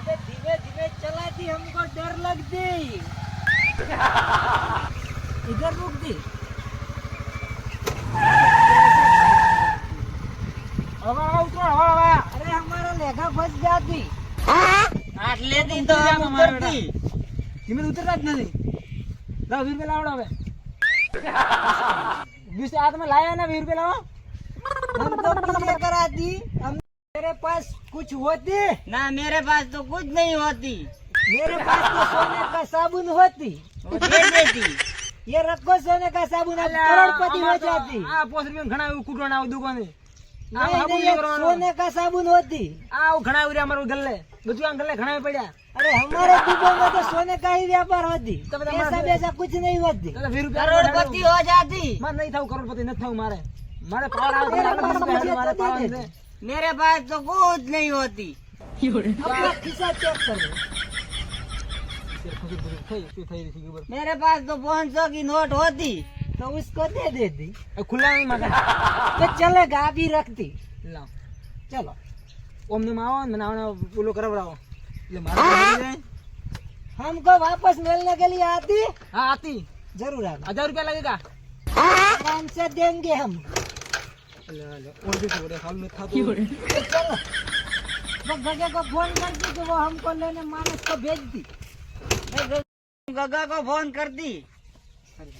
अबे धीमे धीमे चलाती हमको डर लगती इधर रुक दी अरे हमारा लेखा फंस जाती આટલે દી તો આમ ઉતરતી ધીમે ઉતરતા જ નથી લાવ વીર રૂપિયા લાવડો હવે વીસ हाथ में लाया ना वीर रुपये लाओ हम तो कुछ लेकर आती हम मेरे पास कुछ होती ના મેરે પાસ તો कुछ नहीं होती मेरे पास तो सोने का साबुन होती वो दे देती ये रखो सोने का साबुन अब करोड़पति हो जाती આ પોસ રૂપિયા ઘણા એવું કૂટવાના આવું દુકાને આ नहीं, સાબુન नहीं, ये કરવાનો. सोने का साबुन होती આ આવું ઘણા ઉર્યા અમારું ગલ્લે બધું આ ગલ્લે ઘણા પડ્યા अरे हमारे दुबई में तो सोने का ही व्यापार होती तो बता ऐसा मार- वैसा कुछ नहीं होती એટલે વીસ રૂપિયા કરોડપતિ हो जाती મારે નહીં થવું કરોડપતિ નથી થવું મારે મારે પાવર આવે मेरे તો पास વીસ રૂપિયા मुझे મારે तो दे પાવર दे। છે. मेरे पास तो कुछ नहीं होती। मेरे पास तो पाँच सौ की नोट होती तो उसको दे देती। खुला नहीं मगर तो चलेगा अभी रखती। ला। चलो। ओम ने माओ मना बोलो करवाओ ये हाँ? हमको वापस मिलने के लिए आती? हाँ आती। ज़रूर आती हज़ार रुपया लगेगा। कौन से देंगे हम। गगा को फ़ोन कर दी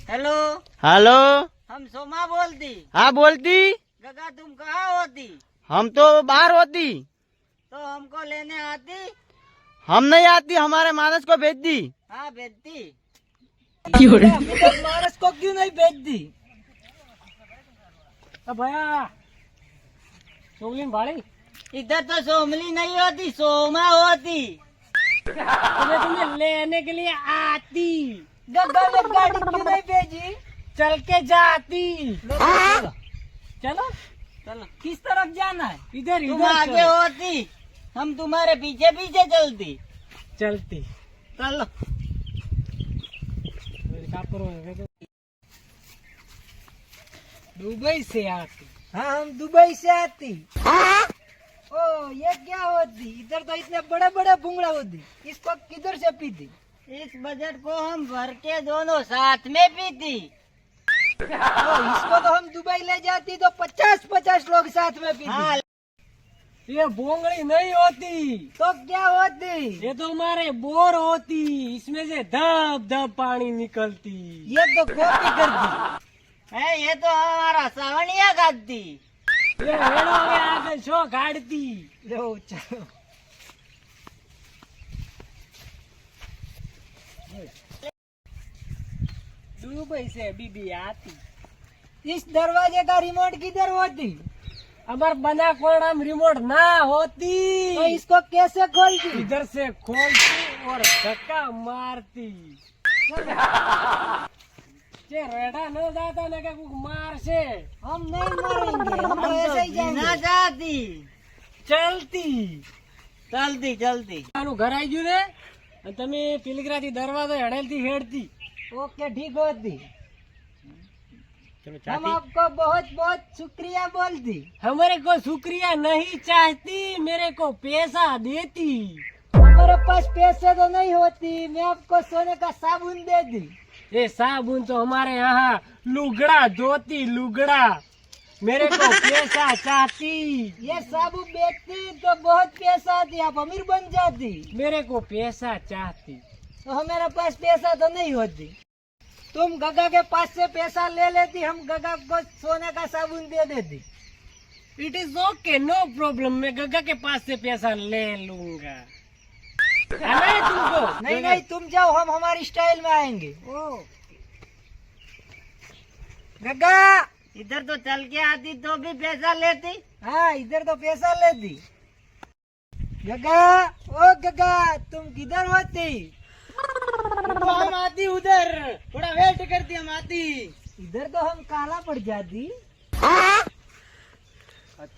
हेलो हेलो। हम सोमा बोलती। हाँ बोलती। गगा तुम कहाँ होती? हम तो बाहर होती। तो हमको लेने आती? हम नहीं आती हमारे मानस को भेज दी हाँ भेजती मानस को क्यों नहीं भेज दी ભયા ચોગલીન ભાળી इधर तो सोमली नहीं होती सोमा होती तुम्हें तुम्हें लेने के लिए आती गग्गा ने गाड़ी क्यों नहीं भेजी चल के जाती लो, चलो चलो चलो किस तरफ जाना है इधर तुम इधर आगे चलो। होती हम तुम्हारे पीछे पीछे चलती चलती चलो काम करो दुबई से आती। हाँ हम दुबई से आती। ओ ये क्या होती? इधर तो इतने बड़े बड़े भूंगड़ा होती। इसको किधर से पीती? इस बजट को हम भर के दोनों साथ में पीती। ओ, इसको तो हम दुबई ले जाती तो पचास पचास लोग साथ में पीती। हाँ। ये बोंगड़ी नहीं होती। तो क्या होती? ये तो हमारे बोर होती। इसमें से धब धब पानी निकलती। ये तो कॉपी कर दी है ये तो हमारा सावनिया खाती ये हेड़ो में आगे शो काटती लो चलो दुबई से बीबी आती इस दरवाजे का रिमोट किधर होती हमार बना कोड़म रिमोट ना होती तो इसको कैसे खोलती इधर से खोलती और धक्का मारती जे रेडा न जाता ने कुछ मार से हम नहीं मारेंगे हम तो हम ऐसे ही तो जीना जाएंगे चाहती ચલતી चलती चलती આનું ઘર આવી ગયું ને અને તમે પિલગરાથી દરવાજો હેડેલથી હેડતી ओके ठीक होती તમે हम आपको बहुत बहुत शुक्रिया बोलती हमारे को शुक्रिया नहीं चाहती मेरे को पैसा देती हमारे पास पैसे तो नहीं होती मैं आपको सोने का साबुन दे दी ये साबुन तो हमारे यहाँ लुगड़ा धोती लुगड़ा। मेरे को पैसा चाहती। ये साबुन बेचती तो बहुत पैसा आती आप अमीर बन जाती। मेरे को पैसा चाहती। तो हमारे पास पैसा तो नहीं होती। तुम गगा के पास से पैसा ले लेती हम गगा को सोने का साबुन दे देती। It is okay no problem मैं गगा के पास से पैसा ले लूँगा। आना तुमको नहीं नहीं तुम जाओ हम हमारी स्टाइल में आएँगे। गगा इधर तो चल के आती तो भी पैसा लेती। हाँ इधर तो पैसा लेती। गगा ओ गगा तुम किधर होती? तो हम आती उधर। थोड़ा वेट करती हम आती। इधर तो हम काला पड़ जाती।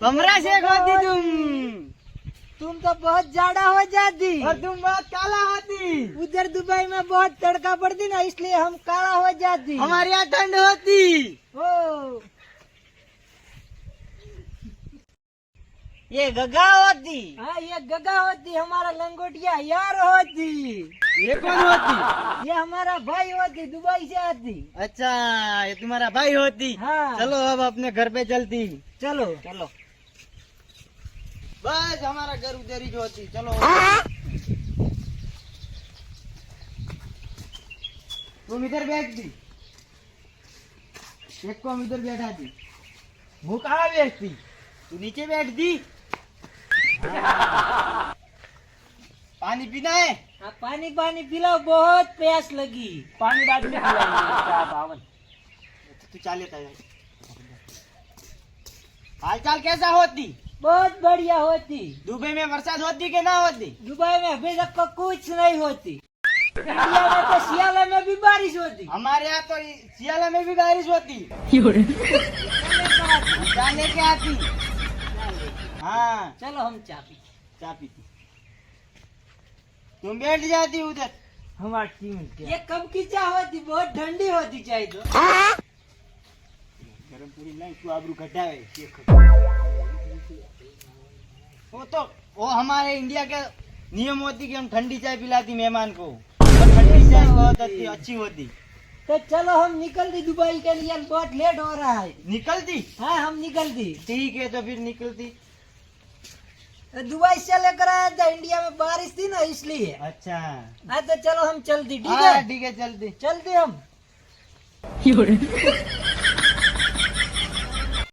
कमरा से खाती तुम। तुम तो बहुत जाड़ा हो जाती। और तुम बहुत काला होती। उधर दुबई में बहुत तड़का पड़ती ना इसलिए हम काला हो जाती। हमारे यहाँ ठंड होती। ओ। ये गगा होती। हाँ ये गगा होती हमारा लंगोटिया यार होती। ये कौन होती? ये हमारा भाई होती दुबई से आती। अच्छा ये तुम्हारा भाई होती। हाँ। चलो अब अपने घर पे चलती। चलो। चलो। बस हमारा घर उधर ही जो होती चलो तुम इधर बैठ दी एक को हम इधर बैठा दी वो कहाँ बैठती तू नीचे बैठ दी पानी पीना है हाँ, पानी पानी पिलाओ बहुत प्यास लगी पानी बाद में बावन तू चाल है हाल चाल कैसा होती बहुत बढ़िया होती दुबई में बरसात होती कि ना होती दुबई में अभी तक को कुछ नहीं होती इंडिया में तो सियाला में भी बारिश होती हमारे यहाँ तो सियाला में भी बारिश होती जाने के आती हाँ चलो हम चा पी चाय पीती तुम बैठ जाती उधर हमारी टीम ये कब की चाय होती बहुत ठंडी होती चाय तो गरम पूरी नहीं तू आबरू घटावे वो तो वो हमारे इंडिया के नियम होती कि हम ठंडी चाय पिलाती मेहमान को। ठंडी चाय बहुत अच्छी अच्छी होती। तो चलो हम निकलती दुबई के लिए बहुत लेट हो रहा है। निकलती? हाँ हम निकलती। ठीक है तो फिर निकलती। तो दुबई से लेकर आया था इंडिया में बारिश थी ना इसलिए। अच्छा। हाँ तो चलो हम चलती ठीक हाँ है? ठीक है चलती। चलते हम।